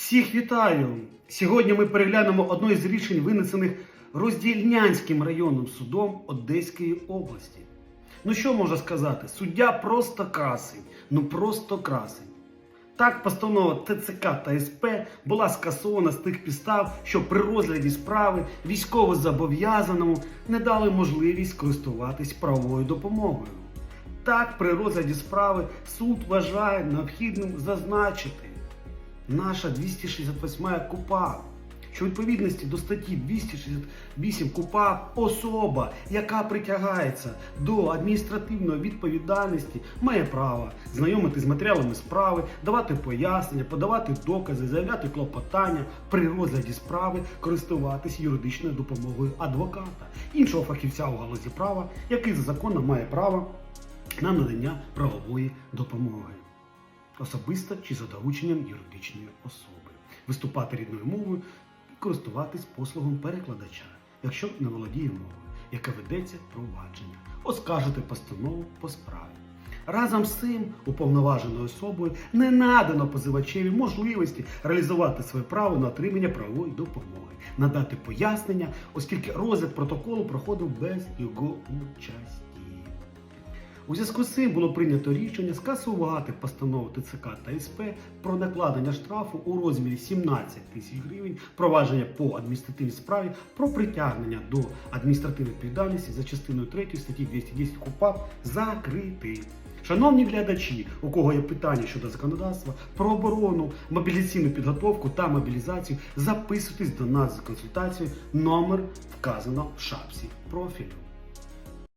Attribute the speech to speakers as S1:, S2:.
S1: Всіх вітаю! Сьогодні ми переглянемо одне із рішень, винесених Роздільнянським районним судом Одеської області. Ну що можна сказати? Суддя просто красень. Ну просто красень. Так, постанова ТЦК та СП була скасована з тих підстав, що при розгляді справи військовозобов'язаному не дали можливість користуватись правовою допомогою. Так, при розгляді справи суд вважає необхідним зазначити наша 268 КУПА, що відповідності до статті 268 КУПА особа, яка притягається до адміністративної відповідальності, має право знайомити з матеріалами справи, давати пояснення, подавати докази, заявляти клопотання при розгляді справи, користуватись юридичною допомогою адвоката, іншого фахівця у галузі права, який за законом має право на надання правової допомоги особисто чи за дорученням юридичної особи, виступати рідною мовою і користуватись послугом перекладача, якщо не володіє мовою, яка ведеться провадження, оскаржити постанову по справі. Разом з цим уповноваженою особою не надано позивачеві можливості реалізувати своє право на отримання правової допомоги, надати пояснення, оскільки розгляд протоколу проходив без його участі. У зв'язку з цим було прийнято рішення скасувати постанову ТЦК та СП про накладення штрафу у розмірі 17 тисяч гривень, провадження по адміністративній справі про притягнення до адміністративної відповідальності за частиною 3 статті 210 КУПАП закрити. Шановні глядачі, у кого є питання щодо законодавства про оборону, мобілізаційну підготовку та мобілізацію, записуйтесь до нас за консультацією. Номер вказано в шапці профілю.